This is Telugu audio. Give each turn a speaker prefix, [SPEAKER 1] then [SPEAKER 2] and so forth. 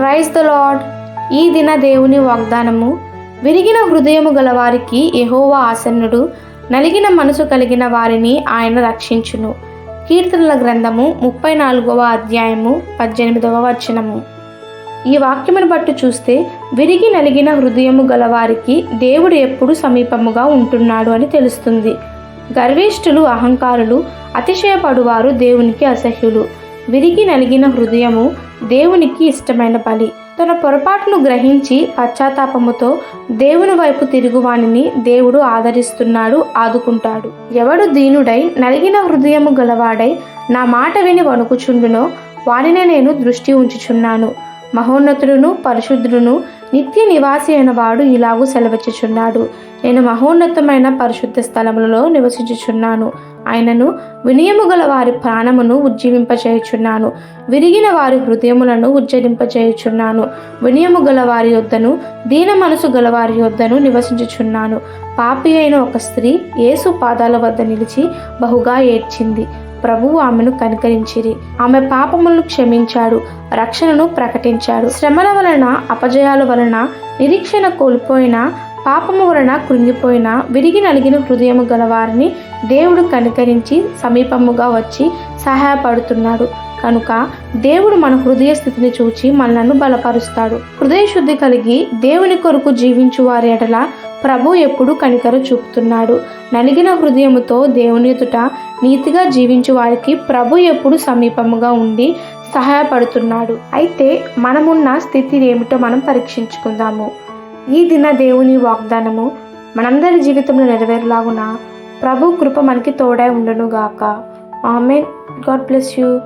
[SPEAKER 1] ప్రైజ్ ద లాడ్ ఈ దిన దేవుని వాగ్దానము. విరిగిన హృదయము గల వారికి యెహోవా ఆసన్నుడు. నలిగిన మనసు కలిగిన వారిని ఆయన రక్షించును. కీర్తనల గ్రంథము ముప్పై నాలుగవ అధ్యాయము పద్దెనిమిదవ వచనము. ఈ వాక్యమును బట్టి చూస్తే విరిగి నలిగిన హృదయము గలవారికి దేవుడు ఎప్పుడు సమీపముగా ఉంటున్నాడు అని తెలుస్తుంది. గర్విష్ఠులు అహంకారులు అతిశయపడువారు దేవునికి అసహ్యులు. విరిగి నలిగిన హృదయము దేవునికి ఇష్టమైన బలి తన పొరపాటును గ్రహించి పశ్చాత్తాపముతో దేవుని వైపు తిరుగువానిని దేవుడు ఆదరిస్తున్నాడు ఆదుకుంటాడు. ఎవడు దీనుడై నలిగిన హృదయము గలవాడై నా మాట విని వణుకుచుండునో వానినే నేను దృష్టి ఉంచుచున్నాను. మహోన్నతుడును పరిశుద్ధుడును నిత్య నివాసి అయిన వాడు ఇలాగూ సెలవిచ్చుచున్నాడు. నేను మహోన్నతమైన పరిశుద్ధ స్థలములలో నివసించుచున్నాను. ఆయనను వినయము గల వారి ప్రాణమును ఉజ్జీవింపచేయుచున్నాను. విరిగిన వారి హృదయములను ఉజ్జరింపచేయుచున్నాను. వినయము గల వారి యొద్దను దీన మనసు గల వారి యొద్దను నివసించుచున్నాను. పాపి అయిన ఒక స్త్రీ యేసు పాదాల వద్ద నిలిచి బహుగా ఏడ్చింది. ప్రభువు ఆమెను కనికరించిరి. ఆమె పాపములను క్షమించాడు రక్షణను ప్రకటించాడు. శ్రమల వలన అపజయాల వలన నిరీక్షణ కోల్పోయిన పాపము వలన కృంగిపోయిన విరిగి నలిగిన హృదయము గలవారిని దేవుడు కనికరించి సమీపముగా వచ్చి సహాయపడుతున్నాడు. కనుక దేవుడు మన హృదయ స్థితిని చూచి మనలను బలపరుస్తాడు. హృదయ శుద్ధి కలిగి దేవుని కొరకు జీవించు వారి ఎడల ప్రభు ఎప్పుడు కనికర చూపుతున్నాడు. నలిగిన హృదయముతో దేవుని ఎదుట నీతిగా జీవించు వారికి ప్రభు ఎప్పుడు సమీపముగా ఉండి సహాయపడుతున్నాడు. అయితే మనమున్న స్థితి ఏమిటో మనం పరీక్షించుకుందాము. ఈ దిన దేవుని వాగ్దానము మనందరి జీవితంలో నెరవేరులాగున? ప్రభు కృప మనకి తోడై ఉండును గాక ఆమె గాడ్ బ్లెస్ యూ.